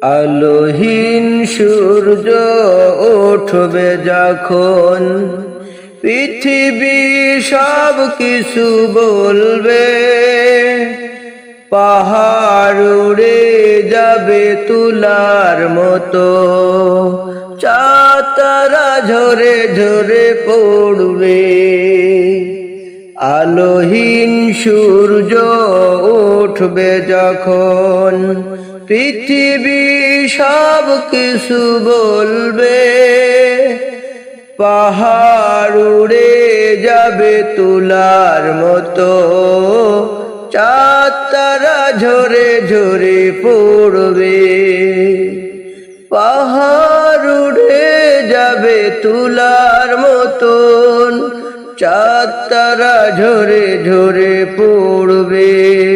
আলোহীন সূর্য উঠবে যখন পৃথিবী সব কিছু বলবে। পাহাড় উড়ে যাবে তুলার মতো, চাতারা ঝরে ঝরে পড়বে। আলোহীন সূর্য উঠবে যখন পৃথিবী সব কিছু বলবে। পাহাড় উড়ে যাবে তুলার মতো। চাতারা ঝরে ঝরে পড়বে। পাহাড় উড়ে যাবে তুলার মতন। চাতারা ঝরে ঝরে পড়বে।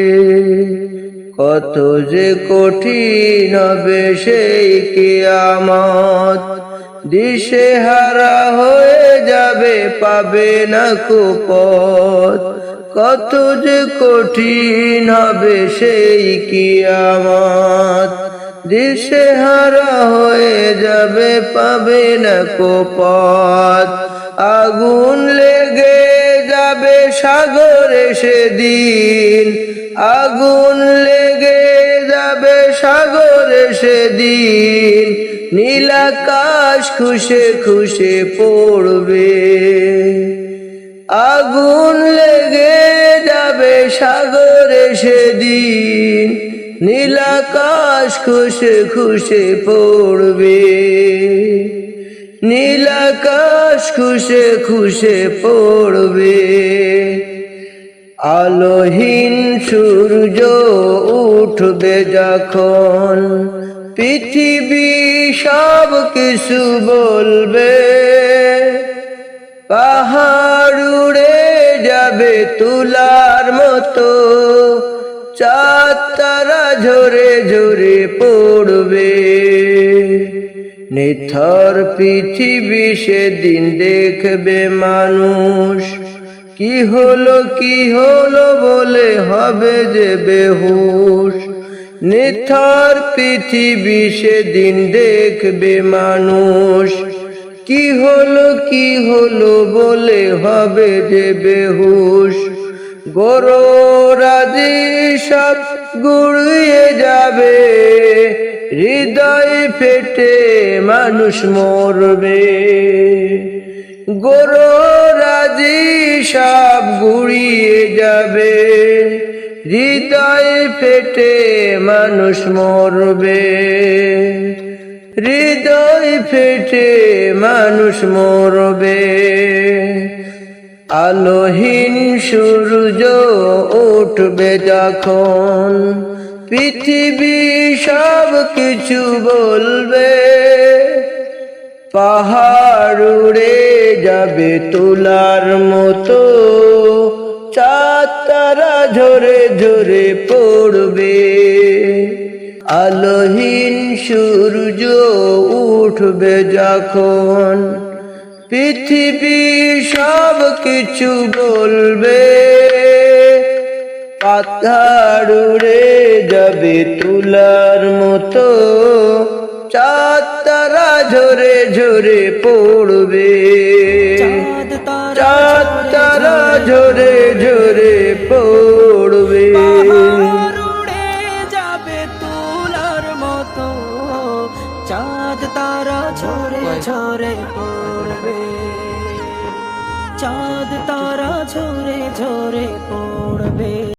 কত যে কঠিন হবে সেই কিয়ামত। দিশে হারা হয়ে যাবে, পাবে না কুপত কত যে কঠিন হবে সেই কিয়ামত। দিশে হারা হয়ে যাবে, পাবে না কোপত আগুন লেগে যাবে সাগরে সেদিন। আগুন সাগরে সেদিন নীলাকাশ খুশে খুশে পড়বে। আগুন লেগে যাবে সাগরে সেদিন নীলাকাশ খুশে খুশে পড়বে। নীলাকাশ খুশে খুশে পড়বে। আলোহীন সূর্য উঠবে যখন পৃথিবী সব কিছু বলবে। পাহাড় উড়ে যাবে তুলার মতো চাতারা ঝরে ঝরে পড়বে। নিথর পৃথিবী সেদিন দেখবে মানুষ। কি হলো কি হলো বলে হবে যে বেহুশ। নিথর পৃথিবী সেদিন দেখবে মানুষ। কি হলো কি হলো বলে হবে যে বেহুশ। গরোরাজি সব গুড়িয়ে যাবে। হৃদয় ফেটে মানুষ মরবে। গরোরাজি সব গুড়িয়ে যাবে। হৃদয় ফেটে মানুষ মরবে। হৃদয় ফেটে মানুষ মরবে। আলোহীন সূর্য উঠবে যখন। পৃথিবী সব কিছু বলবে। পাহাড় উড়ে যাবে তুলার মতো। চাতারা ঝরে ঝরে পড়বে। আলোহীন সূর্য উঠবে যখন। পৃথিবী সব কিছু বলবে। পাতার উড়ে যাবে তুলার মতো। চাতারা ঝরে ঝরে পড়বে। চাঁদ তারা ঝরে ঝরে পড়বে। যাবে তুলার মতো। চাঁদ তারা ঝরে ঝরে পড়বে। চাঁদ তারা ঝরে ঝরে পড়বে।